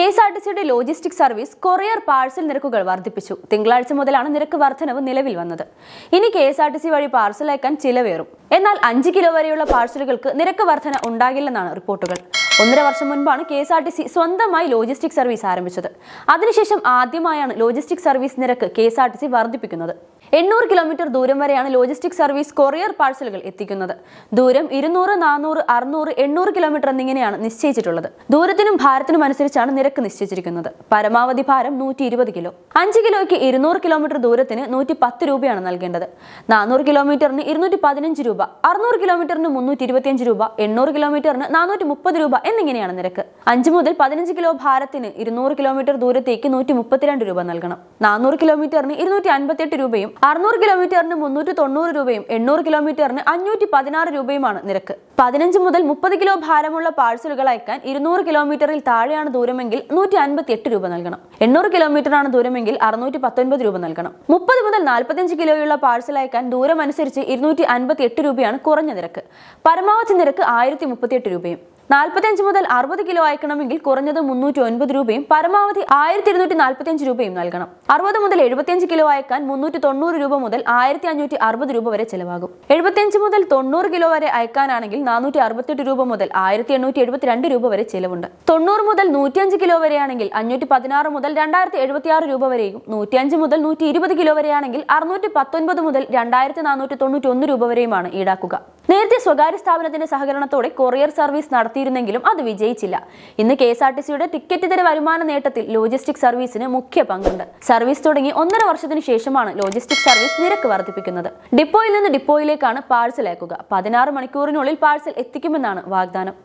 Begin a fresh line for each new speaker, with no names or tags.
K S R T സിയുടെ logistic service courier parcel നിരക്കുകൾ വർദ്ധിപ്പിച്ചു. തിങ്കളാഴ്ച മുതലാണ് നിരക്ക് വർധനവ് നിലവിൽ വന്നത്. ഇനി K S R T C വഴി പാഴ്സൽ അയക്കാൻ ചിലവേറും. എന്നാൽ അഞ്ച് കിലോ വരെയുള്ള പാഴ്സലുകൾക്ക് നിരക്ക് വർധന ഉണ്ടാകില്ലെന്നാണ് റിപ്പോർട്ടുകൾ. ഒന്നര വർഷം മുൻപാണ് K S R T C സ്വന്തമായി ലോജിസ്റ്റിക് സർവീസ് ആരംഭിച്ചത്. അതിനുശേഷം ആദ്യമായാണ് ലോജിസ്റ്റിക് സർവീസ് നിരക്ക് K S R T C വർദ്ധിപ്പിക്കുന്നത്. എണ്ണൂറ് കിലോമീറ്റർ ദൂരം വരെയാണ് ലോജിസ്റ്റിക് സർവീസ് കൊറിയർ പാഴ്സലുകൾ എത്തിക്കുന്നത്. ദൂരം ഇരുന്നൂറ് നാനൂറ് അറുന്നൂറ് എണ്ണൂറ് കിലോമീറ്റർ എന്നിങ്ങനെയാണ് നിശ്ചയിച്ചിട്ടുള്ളത്. ദൂരത്തിനും ഭാരത്തിനും അനുസരിച്ചാണ് നിരക്ക് നിശ്ചയിച്ചിരിക്കുന്നത്. പരമാവധി ഭാരം നൂറ്റി ഇരുപത് കിലോ. അഞ്ച് കിലോയ്ക്ക് ഇരുന്നൂറ് കിലോമീറ്റർ ദൂരത്തിന് നൂറ്റി പത്ത് രൂപയാണ് നൽകേണ്ടത്. നാനൂറ് കിലോമീറ്ററിന് ഇരുന്നൂറ്റി പതിനഞ്ച് രൂപ അറുന്നൂറ് കിലോമീറ്ററിന് മുന്നൂറ്റി ഇരുപത്തിയഞ്ച് രൂപ എണ്ണൂറ് കിലോമീറ്ററിന് നാനൂറ്റി മുപ്പത് രൂപ എന്നിങ്ങനെയാണ് നിരക്ക്. അഞ്ച് മുതൽ പതിനഞ്ച് കിലോ ഭാരത്തിന് ഇരുന്നൂറ് കിലോമീറ്റർ ദൂരത്തേക്ക് നൂറ്റി മുപ്പത്തിരണ്ട് രൂപ നൽകണം. നാനൂറ് കിലോമീറ്ററിന് ഇരുന്നൂറ്റി അൻപത്തിയെട്ട് രൂപയും അറുന്നൂറ് കിലോമീറ്ററിന് മുന്നൂറ്റി തൊണ്ണൂറ് രൂപയും എണ്ണൂറ് കിലോമീറ്ററിന് അഞ്ഞൂറ്റി പതിനാറ് രൂപയുമാണ് നിരക്ക്. പതിനഞ്ച് മുതൽ മുപ്പത് കിലോ ഭാരമുള്ള പാഴ്സലുകൾ അയക്കാൻ ഇരുന്നൂറ് കിലോമീറ്ററിൽ താഴെയാണ് ദൂരമെങ്കിൽ നൂറ്റി അൻപത്തി എട്ട് രൂപ നൽകണം. എണ്ണൂറ് കിലോമീറ്ററാണ് ദൂരമെങ്കിൽ അറുന്നൂറ്റി പത്തൊൻപത് രൂപ നൽകണം. മുപ്പത് മുതൽ നാൽപ്പത്തിയഞ്ച് കിലോയുള്ള പാഴ്സൽ അയക്കാൻ ദൂരം അനുസരിച്ച് ഇരുന്നൂറ്റി അൻപത്തി എട്ട് രൂപയാണ് കുറഞ്ഞ നിരക്ക്. പരമാവധി നിരക്ക് ആയിരത്തി മുപ്പത്തിയെട്ട് രൂപയും. നാൽപ്പത്തിയഞ്ച് മുതൽ അറുപത് കിലോ അയക്കണമെങ്കിൽ കുറഞ്ഞത് മുന്നൂറ്റി ഒൻപത് രൂപയും പരമാവധി ആയിരത്തി ഇരുന്നൂറ്റി നാൽപ്പത്തിയഞ്ച് രൂപയും നൽകണം. അറുപത് മുതൽ എഴുപത്തിയഞ്ച് കിലോ അയക്കാൻ മുന്നൂറ്റി തൊണ്ണൂറ് രൂപ മുതൽ ആയിരത്തി അഞ്ഞൂറ്റി അറുപത് രൂപ വരെ ചെലവാകും. എഴുപത്തിയഞ്ച് മുതൽ തൊണ്ണൂറ് കിലോ വരെ അയക്കാനാണെങ്കിൽ നാനൂറ്റി അറുപത്തെട്ട് രൂപ മുതൽ ആയിരത്തി എണ്ണൂറ്റി എഴുപത്തിരണ്ട് രൂപ വരെ ചെലവുണ്ട്. തൊണ്ണൂറ് മുതൽ നൂറ്റിയഞ്ച് കിലോ വരെയാണെങ്കിൽ അഞ്ഞൂറ്റി പതിനാറ് മുതൽ രണ്ടായിരത്തി എഴുപത്തിയാറ് രൂപ വരെയും നൂറ്റിയഞ്ച് മുതൽ നൂറ്റി ഇരുപത് കിലോ വരെയാണെങ്കിൽ അറുന്നൂറ്റി പത്തൊൻപത് മുതൽ രണ്ടായിരത്തി നാനൂറ്റി തൊണ്ണൂറ്റി ഒന്ന് രൂപ വരെയുമാണ് ഈടാക്കുക. നേരത്തെ സ്വകാര്യ സ്ഥാപനത്തിന്റെ സഹകരണത്തോടെ കൊറിയർ സർവീസ് നടത്തിയിരുന്നെങ്കിലും അത് വിജയിച്ചില്ല. ഇന്ന് കെ എസ് ആർ ടി സിയുടെ ടിക്കറ്റ് ഇതര വരുമാന നേട്ടത്തിൽ ലോജിസ്റ്റിക് സർവീസിന് മുഖ്യ പങ്കുണ്ട്. സർവീസ് തുടങ്ങി ഒന്നര വർഷത്തിന് ശേഷമാണ് ലോജിസ്റ്റിക് സർവീസ് നിരക്ക് വർദ്ധിപ്പിക്കുന്നത്. ഡിപ്പോയിൽ നിന്ന് ഡിപ്പോയിലേക്കാണ് പാഴ്സൽ അയക്കുക. പതിനാറ് മണിക്കൂറിനുള്ളിൽ പാഴ്സൽ എത്തിക്കുമെന്നാണ് വാഗ്ദാനം.